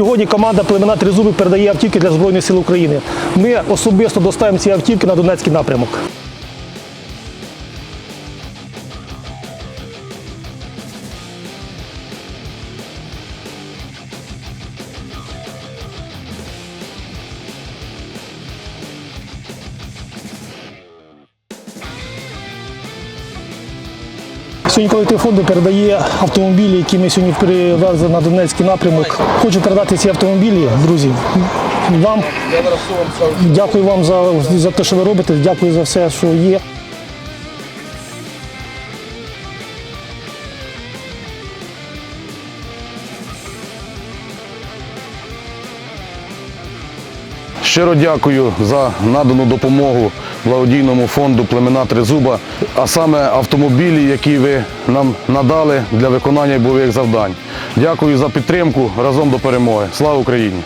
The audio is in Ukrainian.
Сьогодні команда племена Тризуби передає автівки для Збройних сил України. Ми особисто доставимо ці автівки на Донецький напрямок. Сьогодні колектив фонду передає автомобілі, які ми сьогодні привезли на Донецький напрямок. Хочу передати ці автомобілі, друзі. Вам дякую вам за, за те, що ви робите. Дякую за все, що є. Щиро дякую за надану допомогу благодійному фонду племена Тризуба, а саме автомобілі, які ви нам надали для виконання бойових завдань. Дякую за підтримку разом до перемоги. Слава Україні!